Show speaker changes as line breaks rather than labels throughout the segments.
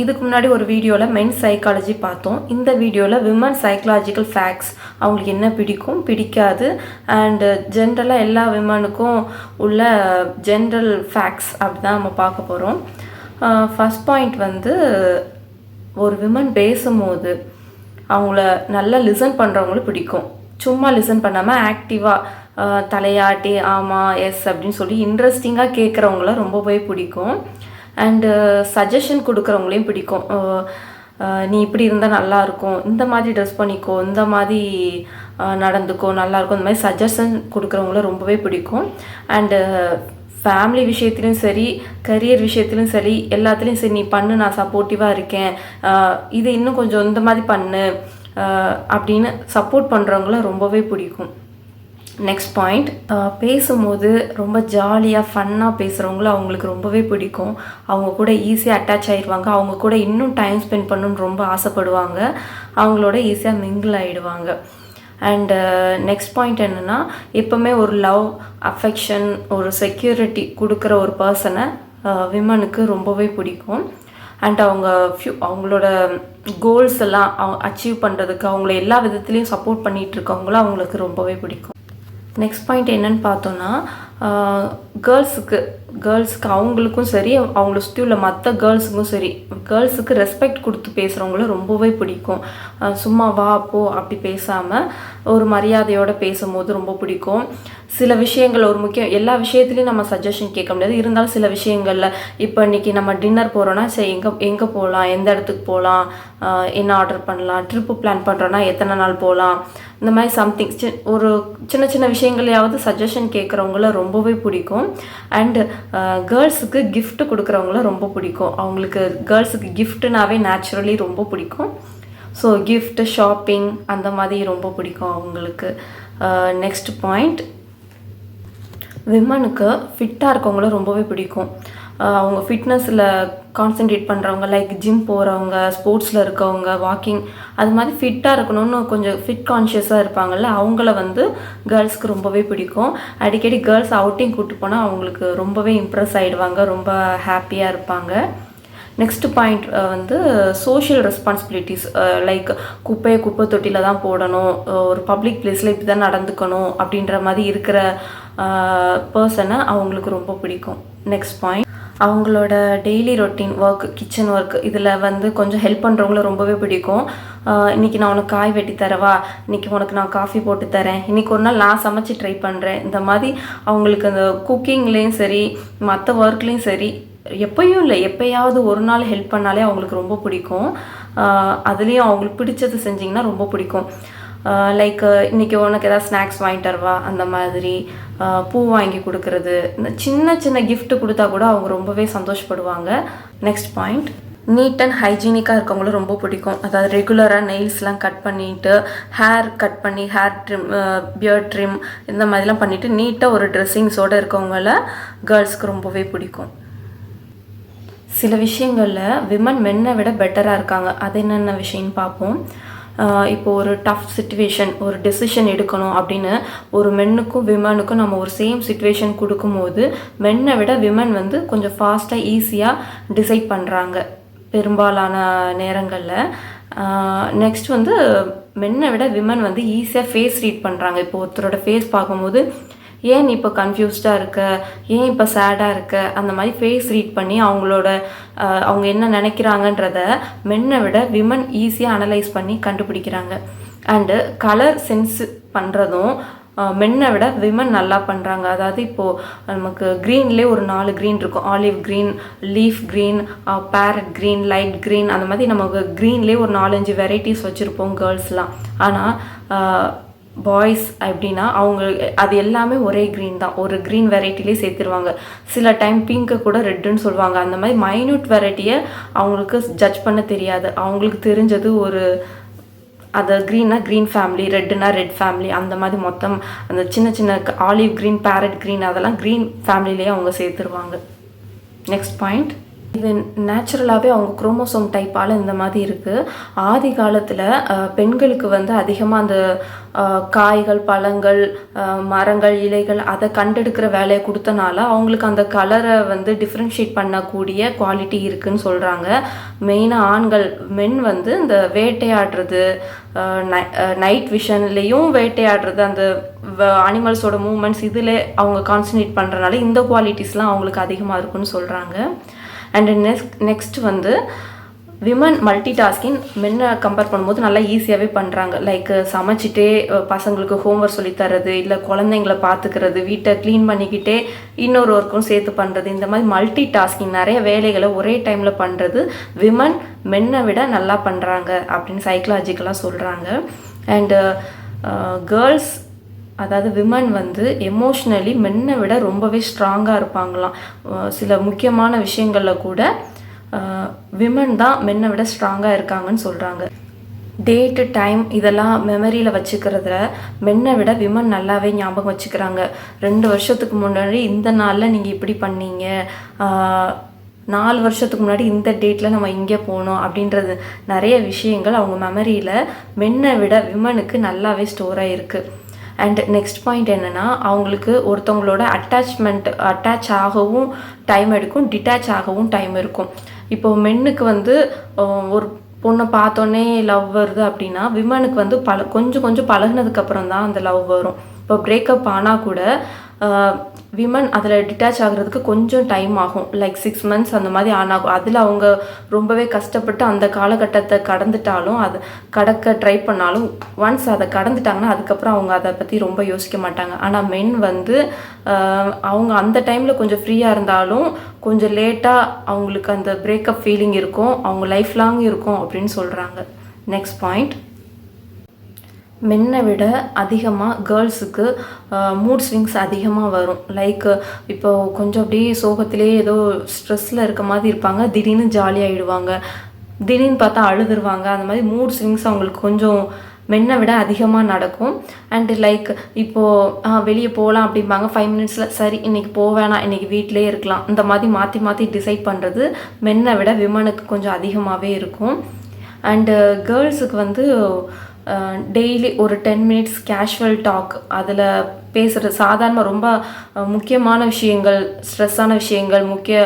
இதுக்கு முன்னாடி ஒரு வீடியோவில் மென் சைக்காலஜி பார்த்தோம். இந்த வீடியோவில் விமன் சைக்கலாஜிக்கல் ஃபேக்ட்ஸ் அவங்களுக்கு என்ன பிடிக்கும்? பிடிக்காது. அண்டு ஜென்ரலாக எல்லா விமனுக்கும் உள்ள ஜென்ரல் ஃபேக்ட்ஸ் அப்படி தான் நம்ம பார்க்க போகிறோம் ஃபஸ்ட் பாயிண்ட் வந்து ஒரு விமன் பேசும்போது அவங்கள நல்லா லிசன் பண்ணுறவங்களும் பிடிக்கும். சும்மா லிசன் பண்ணாமல் ஆக்டிவாக தலையாட்டி ஆமாம் எஸ் அப்படின்னு சொல்லி இன்ட்ரெஸ்டிங்காக கேட்குறவங்கள ரொம்பவே பிடிக்கும். அண்டு சஜஷன் uh, கொடுக்குறவங்களையும் பிடிக்கும். Uh, uh, நீ இப்படி இருந்தால் நல்லாயிருக்கும் இந்த மாதிரி ட்ரெஸ் பண்ணிக்கோ. இந்த மாதிரி நடந்துக்கோ. நல்லாயிருக்கும் இந்த மாதிரி சஜஷன் கொடுக்குறவங்கள ரொம்பவே பிடிக்கும். அண்டு ஃபேமிலி விஷயத்துலையும் சரி கரியர் விஷயத்துலையும் சரி எல்லாத்துலேயும் சரி நீ பண்ணு நான் சப்போர்ட்டிவாக இருக்கேன். இது இன்னும் கொஞ்சம் இந்த மாதிரி பண்ணு. அப்படின்னு சப்போர்ட் பண்ணுறவங்கள ரொம்பவே பிடிக்கும். நெக்ஸ்ட் பாயிண்ட் uh, பேசும்போது ரொம்ப ஜாலியாக ஃபன்னாக பேசுகிறவங்கள அவங்களுக்கு ரொம்பவே பிடிக்கும். அவங்க கூட ஈஸியாக அட்டாச் ஆயிடுவாங்க அவங்க கூட இன்னும் டைம் ஸ்பெண்ட் பண்ணணும்னு ரொம்ப ஆசைப்படுவாங்க. அவங்களோட ஈஸியாக மிங்கிள் ஆகிடுவாங்க அண்டு நெக்ஸ்ட் uh, பாயிண்ட் என்னென்னா எப்போவுமே ஒரு லவ் அஃபெக்ஷன் ஒரு செக்யூரிட்டி கொடுக்குற ஒரு பர்சனை விமனுக்கு uh, ரொம்பவே பிடிக்கும். அண்ட் அவங்க ஃபியூ அவங்களோட கோல்ஸ் எல்லாம் அவங்க அச்சீவ் பண்ணுறதுக்கு அவங்கள எல்லா விதத்துலேயும் சப்போர்ட் பண்ணிகிட்டு இருக்கவங்களும் அவங்களுக்கு ரொம்பவே பிடிக்கும். நெக்ஸ்ட் பாயிண்ட் என்னன்னு பார்த்தோன்னா கேர்ள்ஸுக்கு கேர்ள்ஸுக்கு அவங்களுக்கும் சரி அவங்கள சுற்றி உள்ள மற்ற கேர்ள்ஸுக்கும் சரி கேர்ள்ஸுக்கு ரெஸ்பெக்ட் கொடுத்து பேசுகிறவங்கள ரொம்பவே பிடிக்கும். சும்மா வா போ அப்படி பேசாமல் ஒரு மரியாதையோடு பேசும்போது ரொம்ப பிடிக்கும். சில விஷயங்கள் ஒரு முக்கியம் எல்லா விஷயத்துலையும் நம்ம சஜஷன் கேட்க முடியாது. இருந்தாலும் சில விஷயங்களில் இப்போ இன்னைக்கு நம்ம டின்னர் போகிறோன்னா சரி எங்கே எங்கே போகலாம் எந்த இடத்துக்கு போகலாம் என்ன ஆர்டர் பண்ணலாம் ட்ரிப்பு பிளான் பண்ணுறோன்னா எத்தனை நாள் போகலாம் இந்த மாதிரி சம்திங் சி ஒரு சின்ன சின்ன விஷயங்களையாவது சஜஷன் கேட்குறவங்கள ரொம்பவே பிடிக்கும். அண்டு கேர்ள்ஸுக்கு கிஃப்ட் கொடுக்குறவங்கள ரொம்ப பிடிக்கும். அவங்களுக்கு கேர்ள்ஸுக்கு கிஃப்ட்னாவே நேச்சுரலி ரொம்ப பிடிக்கும். ஸோ கிஃப்ட்டு ஷாப்பிங் அந்த மாதிரி ரொம்ப பிடிக்கும் அவங்களுக்கு. நெக்ஸ்ட் பாயிண்ட் விமனுக்கு ஃபிட்டாக இருக்கவங்கள ரொம்பவே பிடிக்கும். அவங்க ஃபிட்னஸில் கான்சென்ட்ரேட் பண்ணுறவங்க லைக் ஜிம் போகிறவங்க ஸ்போர்ட்ஸில் இருக்கவங்க வாக்கிங் அது மாதிரி ஃபிட்டாக இருக்கணும்னு கொஞ்சம் ஃபிட் கான்ஷியஸாக இருப்பாங்கல்ல அவங்கள வந்து கேர்ள்ஸ்க்கு ரொம்பவே பிடிக்கும். அடிக்கடி கேர்ள்ஸ் அவுட்டிங் கூப்பிட்டு போனால் அவங்களுக்கு ரொம்பவே இம்ப்ரெஸ் ஆகிடுவாங்க ரொம்ப ஹாப்பியாக இருப்பாங்க. நெக்ஸ்ட் பாயிண்ட் வந்து சோஷியல் ரெஸ்பான்சிபிலிட்டிஸ் லைக் குப்பையை குப்பை தொட்டியில் தான் போடணும் ஒரு பப்ளிக் பிளேஸில் இப்படி தான் நடந்துக்கணும் அப்படின்ற மாதிரி இருக்கிற பர்சனை அவங்களுக்கு ரொம்ப பிடிக்கும். நெக்ஸ்ட் பாயிண்ட் அவங்களோட daily routine work kitchen work இதில் வந்து கொஞ்சம் ஹெல்ப் பண்ணுறவங்கள ரொம்பவே பிடிக்கும். இன்றைக்கி இன்னைக்கு நான் உனக்கு காய் வெட்டி தரவா? இன்றைக்கி உனக்கு நான் காஃபி போட்டு தரேன். இன்னைக்கு ஒரு நாள் நான் சமைச்சு ட்ரை பண்ணுறேன் இந்த மாதிரி அவங்களுக்கு அந்த குக்கிங்லேயும் சரி மற்ற ஒர்க்லேயும் சரி எப்பயும் இல்லை எப்பயாவது ஒரு நாள் ஹெல்ப் பண்ணாலே அவங்களுக்கு ரொம்ப பிடிக்கும். அதுலேயும் அவங்களுக்கு பிடிச்சது செஞ்சிங்கன்னா ரொம்ப பிடிக்கும். லைக் இன்னைக்கு உனக்கு ஏதாவது ஸ்நாக்ஸ் வாங்கிட்டு வருவா? அந்த மாதிரி பூ வாங்கி கொடுக்கறது. இந்த சின்ன சின்ன கிஃப்ட் கொடுத்தா கூட அவங்க ரொம்பவே சந்தோஷப்படுவாங்க. நெக்ஸ்ட் பாயிண்ட் நீட் அண்ட் ஹைஜீனிக்காக இருக்கவங்களும் ரொம்ப பிடிக்கும். அதாவது ரெகுலராக நெயில்ஸ்லாம் கட் பண்ணிட்டு ஹேர் கட் பண்ணி ஹேர் ட்ரிம் பியர்ட் ட்ரிம் இந்த மாதிரிலாம் பண்ணிவிட்டு நீட்டாக ஒரு ட்ரெஸ்ஸிங்ஸோடு இருக்கவங்கள கேர்ள்ஸ்க்கு ரொம்பவே பிடிக்கும். சில விஷயங்களில் விமன் மென்னை விட பெட்டராக இருக்காங்க. அது என்னென்ன விஷயம்னு பார்ப்போம். இப்போ ஒரு டஃப் சுச்சுவேஷன் ஒரு டெசிஷன் எடுக்கணும் அப்படின்னு ஒரு மென்னுக்கும் விமனுக்கும் நம்ம ஒரு சேம் சுச்சுவேஷன் கொடுக்கும்போது மென்னை விட விமன் வந்து கொஞ்சம் ஃபாஸ்ட்டாக ஈஸியாக டிசைட் பண்ணுறாங்க பெரும்பாலான நேரங்களில். நெக்ஸ்ட் வந்து மென்னை விட விமன் வந்து ஈஸியாக ஃபேஸ் ரீட் பண்ணுறாங்க இப்போ ஒருத்தரோட ஃபேஸ் பார்க்கும்போது ஏன் நீ இப்போ கன்ஃபியூஸ்டாக இருக்க? ஏன் இப்போ சேடாக இருக்க? அந்த மாதிரி ஃபேஸ் ரீட் பண்ணி அவங்களோட அவங்க என்ன நினைக்கிறாங்கன்றத மென்னை விட விமன் ஈஸியாக அனலைஸ் பண்ணி கண்டுபிடிக்கிறாங்க. அண்டு கலர் சென்ஸ் பண்ணுறதும் மென்னை விட விமன் நல்லா பண்ணுறாங்க அதாவது இப்போது நமக்கு க்ரீன்லேயே ஒரு நாலு க்ரீன் இருக்கும். Olive green leaf green parrot green light green அந்த மாதிரி நமக்கு க்ரீன்லேயே ஒரு நாலஞ்சு வெரைட்டிஸ் வச்சுருப்போம் கேர்ள்ஸ்லாம் ஆனால் பாய்ஸ் அப்படின்னா அவங்க அது எல்லாமே ஒரே க்ரீன் தான். ஒரு க்ரீன் வெரைட்டிலே சேர்த்துருவாங்க. சில டைம் பிங்க்கை கூட ரெட்டுன்னு சொல்லுவாங்க. அந்த மாதிரி மைன்யூட் வெரைட்டியை அவங்களுக்கு ஜட்ஜ் பண்ண தெரியாது. அவங்களுக்கு தெரிஞ்சது ஒரு அது க்ரீன்னா க்ரீன் ஃபேமிலி ரெட்டுனா ரெட் ஃபேமிலி அந்த மாதிரி மொத்தம் அந்த சின்ன சின்ன ஆலிவ் க்ரீன் பேரட் க்ரீன் அதெல்லாம் க்ரீன் ஃபேமிலிலேயே அவங்க சேர்த்துருவாங்க. நெக்ஸ்ட் பாயிண்ட் இது நேச்சுரலாகவே அவங்க குரோமோசோம் டைப்பால் இந்த மாதிரி இருக்குது ஆதி காலத்தில் பெண்களுக்கு வந்து அதிகமாக அந்த காய்கள் பழங்கள் மரங்கள் இலைகள் அதை கண்டெடுக்கிற வேலையை கொடுத்தனால அவங்களுக்கு அந்த கலரை வந்து டிஃப்ரென்ஷியேட் பண்ணக்கூடிய குவாலிட்டி இருக்குன்னு சொல்கிறாங்க மெயினாக ஆண்கள் மென் வந்து இந்த வேட்டையாடுறது நைட் விஷன்லேயும் வேட்டையாடுறது அந்த அனிமல்ஸோட மூமெண்ட்ஸ் இதில் அவங்க கான்சன்ட்ரேட் பண்ணுறனால இந்த குவாலிட்டிஸ்லாம் அவங்களுக்கு அதிகமாக இருக்குன்னு சொல்கிறாங்க அண்ட் நெக்ஸ்ட் நெக்ஸ்ட் வந்து விமன் மல்டி டாஸ்கிங் மென்னை கம்பேர் பண்ணும்போது நல்லா ஈஸியாகவே பண்ணுறாங்க லைக் சமைச்சிட்டே பசங்களுக்கு ஹோம்ஒர்க் சொல்லித் தர்றது இல்லை குழந்தைங்கள பார்த்துக்கிறது வீட்டை க்ளீன் பண்ணிக்கிட்டே இன்னொரு ஒர்க்கும் சேர்த்து பண்ணுறது இந்த மாதிரி மல்டி டாஸ்கிங் நிறைய வேலைகளை ஒரே டைமில் பண்ணுறது விமன் மென்னை விட நல்லா பண்ணுறாங்க அப்படின்னு சைக்கலாஜிக்கலாக சொல்கிறாங்க அண்டு கேர்ள்ஸ் அதாவது விமன் வந்து எமோஷ்னலி மென்னை விட ரொம்பவே ஸ்ட்ராங்காக இருப்பாங்களாம். சில முக்கியமான விஷயங்களில் கூட விமன் தான் மென்னை விட ஸ்ட்ராங்காக இருக்காங்கன்னு சொல்கிறாங்க டேட்டு டைம் இதெல்லாம் மெமரியில் வச்சுக்கிறதுல மென்னை விட விமன் நல்லாவே ஞாபகம் வச்சுக்கிறாங்க. ரெண்டு வருஷத்துக்கு முன்னாடி இந்த நாளில் நீங்கள் இப்படி பண்ணீங்க. நாலு வருஷத்துக்கு முன்னாடி இந்த டேட்டில் நம்ம இங்கே போனோம் அப்படின்றது நிறைய விஷயங்கள் அவங்க மெமரியில் மென்னை விட விமனுக்கு நல்லாவே ஸ்டோர் ஆகிருக்கு அண்ட் நெக்ஸ்ட் பாயிண்ட் என்னென்னா அவங்களுக்கு ஒருத்தவங்களோட அட்டாச்மெண்ட் அட்டாச் ஆகவும் டைம் எடுக்கும் டிட்டாச் ஆகவும் டைம் இருக்கும். இப்போ மென்னுக்கு வந்து ஒரு பொண்ணை பார்த்தோன்னே லவ் வருது அப்படின்னா விமனுக்கு வந்து பல கொஞ்சம் கொஞ்சம் பழகினதுக்கப்புறம் தான் அந்த லவ் வரும். இப்போ பிரேக்கப் ஆனால் கூட விமன் அதில் டிட்டாச் ஆகிறதுக்கு கொஞ்சம் டைம் ஆகும். லைக் சிக்ஸ் மந்த்ஸ் அந்த மாதிரி ஆனாகும். அதில் அவங்க ரொம்பவே கஷ்டப்பட்டு அந்த காலகட்டத்தை கடந்துட்டாலும் அது கடக்க ட்ரை பண்ணாலும் ஒன்ஸ் அதை கடந்துட்டாங்கன்னா அதுக்கப்புறம் அவங்க அதை பற்றி ரொம்ப யோசிக்க மாட்டாங்க. ஆனால் மென் வந்து அவங்க அந்த டைமில் கொஞ்சம் ஃப்ரீயாக இருந்தாலும் கொஞ்சம் லேட்டாக அவங்களுக்கு அந்த பிரேக்கப் ஃபீலிங் இருக்கும். அவங்க லைஃப் லாங் இருக்கும் அப்படின்னு சொல்கிறாங்க நெக்ஸ்ட் பாயிண்ட் மென்னை விட அதிகமாக கேர்ள்ஸுக்கு மூட் ஸ்விங்ஸ் அதிகமாக வரும். லைக் இப்போ கொஞ்சம் அப்படியே சோகத்திலே ஏதோ ஸ்ட்ரெஸ்ஸில் இருக்க மாதிரி இருப்பாங்க. திடீர்னு ஜாலியாகிடுவாங்க திடீர்னு பார்த்தா அழுதுருவாங்க. அந்த மாதிரி மூட் ஸ்விங்ஸ் அவங்களுக்கு கொஞ்சம் மென்னை விட அதிகமாக நடக்கும். அண்டு லைக் இப்போது வெளியே போகலாம் அப்படிம்பாங்க. ஃபைவ் மினிட்ஸில் சரி இன்னைக்கு போவேணாம் இன்னைக்கு வீட்டிலே இருக்கலாம். இந்த மாதிரி மாற்றி மாற்றி டிசைட் பண்ணுறது மென்னை விட விமனுக்கு கொஞ்சம் அதிகமாகவே இருக்கும். அண்டு கேர்ள்ஸுக்கு வந்து டெய்லி ஒரு டென் மினிட்ஸ் கேஷுவல் டாக் அதில் பேசுகிற சாதாரண ரொம்ப முக்கியமான விஷயங்கள் ஸ்ட்ரெஸ்ஸான விஷயங்கள் முக்கிய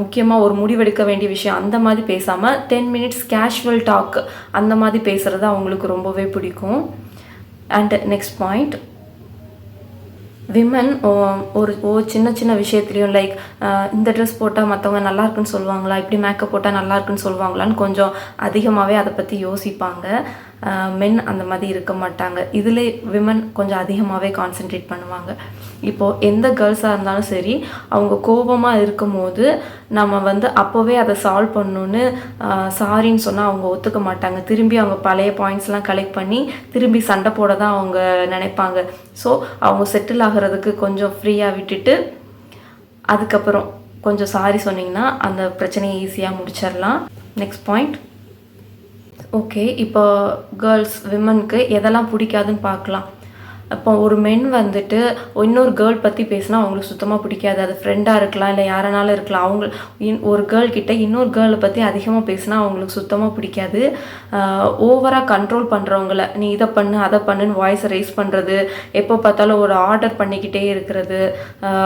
முக்கியமாக ஒரு முடிவெடுக்க வேண்டிய விஷயம் அந்த மாதிரி பேசாமல் டென் மினிட்ஸ் கேஷுவல் டாக் அந்த மாதிரி பேசுகிறது அவங்களுக்கு ரொம்பவே பிடிக்கும். அண்ட் நெக்ஸ்ட் பாயிண்ட் விமன் ஒரு ஓ சின்ன சின்ன விஷயத்துலையும் லைக் இந்த ட்ரெஸ் போட்டால் மற்றவங்க நல்லா இருக்குன்னு சொல்லுவாங்களா? இப்படி மேக்கப் போட்டால் நல்லா இருக்குன்னு சொல்லுவாங்களான்னு கொஞ்சம் அதிகமாகவே அதை பற்றி யோசிப்பாங்க. மென் அந்த மாதிரி இருக்க மாட்டாங்க. இதில் விமன் கொஞ்சம் அதிகமாகவே கான்சென்ட்ரேட் பண்ணுவாங்க. இப்போது எந்த கேர்ள்ஸாக இருந்தாலும் சரி அவங்க கோபமாக இருக்கும்போது நம்ம வந்து அப்போவே அதை சால்வ் பண்ணணுன்னு சாரின்னு சொன்னால் அவங்க ஒத்துக்க மாட்டாங்க. திரும்பி அவங்க பழைய பாயிண்ட்ஸ்லாம் கலெக்ட் பண்ணி திரும்பி சண்டை போட தான் அவங்க நினைப்பாங்க. ஸோ அவங்க செட்டில் ஆகிறதுக்கு கொஞ்சம் ஃப்ரீயாக விட்டுட்டு அதுக்கப்புறம் கொஞ்சம் சாரி சொன்னிங்கன்னா அந்த பிரச்சனையை ஈஸியாக முடிச்சிடலாம். நெக்ஸ்ட் பாயிண்ட் ஓகே இப்போ கேர்ள்ஸ் விமனுக்கு எதெல்லாம் பிடிக்காதுன்னு பார்க்கலாம். அப்போ ஒரு மென் வந்துட்டு இன்னொரு கேர்ள் பற்றி பேசினா அவங்களுக்கு சுத்தமாக பிடிக்காது. அது ஃப்ரெண்டாக இருக்கலாம் இல்லை யாரனாலும் இருக்கலாம். அவங்க இன் ஒரு கேர்ள் கிட்ட இன்னொரு கேர்ளை பற்றி அதிகமாக பேசினா அவங்களுக்கு சுத்தமாக பிடிக்காது. ஓவராக கண்ட்ரோல் பண்ணுறவங்கள நீ இதை பண்ணு அதை பண்ணுன்னு வாய்ஸை ரைஸ் பண்ணுறது எப்போ பார்த்தாலும் ஒரு ஆர்டர் பண்ணிக்கிட்டே இருக்கிறது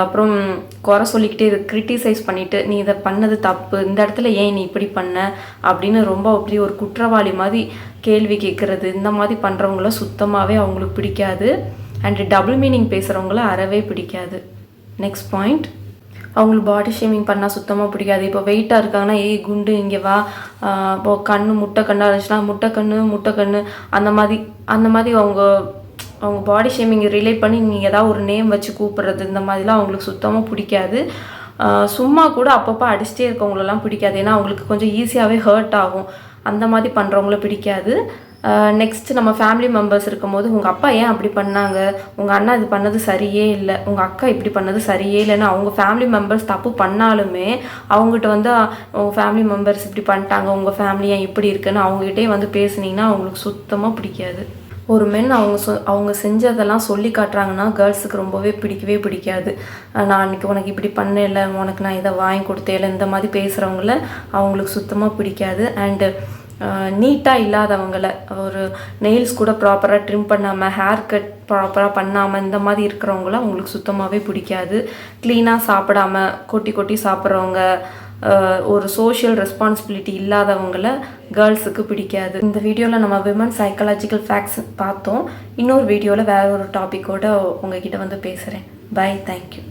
அப்புறம் குறை சொல்லிக்கிட்டே இரு கிரிட்டிசைஸ் பண்ணிவிட்டு நீ இதை பண்ணது தப்பு இந்த இடத்துல ஏன் நீ இப்படி பண்ண? அப்படின்னு ரொம்ப அப்படி ஒரு குற்றவாளி மாதிரி கேள்வி கேட்குறது இந்த மாதிரி பண்ணுறவங்கள சுத்தமாகவே அவங்களுக்கு பிடிக்காது. அண்ட் டபுள் மீனிங் பேசுகிறவங்கள அறவே பிடிக்காது. நெக்ஸ்ட் பாயிண்ட் அவங்களுக்கு பாடி ஷேமிங் பண்ணால் சுத்தமாக பிடிக்காது. இப்போ வெயிட்டாக இருக்காங்கன்னா ஏய் குண்டு இங்கே வா. இப்போ கண்ணு முட்டை கண்ணாக இருந்துச்சுன்னா முட்டை கண்ணு முட்டை கண்ணு. அந்த மாதிரி அந்த மாதிரி அவங்க அவங்க பாடி ஷேமிங் ரிலேட் பண்ணி நீங்கள் ஏதாவது ஒரு நேம் வச்சு கூப்பிட்றது இந்த மாதிரிலாம் அவங்களுக்கு சுத்தமாக பிடிக்காது. சும்மா கூட அப்பப்போ அடிச்சிட்டே இருக்கவங்களெல்லாம் பிடிக்காது. ஏன்னா அவங்களுக்கு கொஞ்சம் ஈஸியாகவே ஹர்ட் ஆகும். அந்த மாதிரி பண்ணுறவங்கள பிடிக்காது. நெக்ஸ்ட் நம்ம ஃபேமிலி மெம்பர்ஸ் இருக்கும்போது உங்கள் அப்பா ஏன் அப்படி பண்ணாங்க? உங்கள் அண்ணா இது பண்ணது சரியே இல்லை. உங்கள் அக்கா இப்படி பண்ணது சரியே இல்லைன்னு அவங்க ஃபேமிலி மெம்பர்ஸ் தப்பு பண்ணாலுமே அவங்ககிட்ட வந்து உங்கள் ஃபேமிலி மெம்பர்ஸ் இப்படி பண்ணிட்டாங்க. உங்கள் ஃபேமிலி ஏன் இப்படி இருக்குன்னு அவங்ககிட்டே வந்து பேசுனீங்கன்னா அவங்களுக்கு சுத்தமாக பிடிக்காது. ஒரு மென் அவங்க சொ அவங்க செஞ்சதெல்லாம் சொல்லி காட்டுறாங்கன்னா கேர்ள்ஸுக்கு ரொம்பவே பிடிக்கவே பிடிக்காது. நான் அன்றைக்கி உனக்கு இப்படி பண்ணல உனக்கு நான் இதை வாங்கி கொடுத்தேல இந்த மாதிரி பேசுகிறவங்கள அவங்களுக்கு சுத்தமாக பிடிக்காது. அண்டு நீட்டாக இல்லாதவங்கள ஒரு நெயில்ஸ் கூட ப்ராப்பராக ட்ரிம் பண்ணாமல் ஹேர் கட் ப்ராப்பராக பண்ணாமல் இந்த மாதிரி இருக்கிறவங்கள அவங்களுக்கு சுத்தமாகவே பிடிக்காது. க்ளீனாக சாப்பிடாம கொட்டி கொட்டி சாப்பிட்றவங்க ஒரு சோஷியல் ரெஸ்பான்சிபிலிட்டி இல்லாதவங்கள கேர்ள்ஸுக்கு பிடிக்காது. இந்த வீடியோவில் நம்ம விமன் சைக்காலஜிக்கல் ஃபேக்ட்ஸ் பார்த்தோம். இன்னொரு வீடியோவில் வேற ஒரு டாப்பிக்கோட உங்ககிட்ட வந்து பேசுகிறேன் பை தேங்க்யூ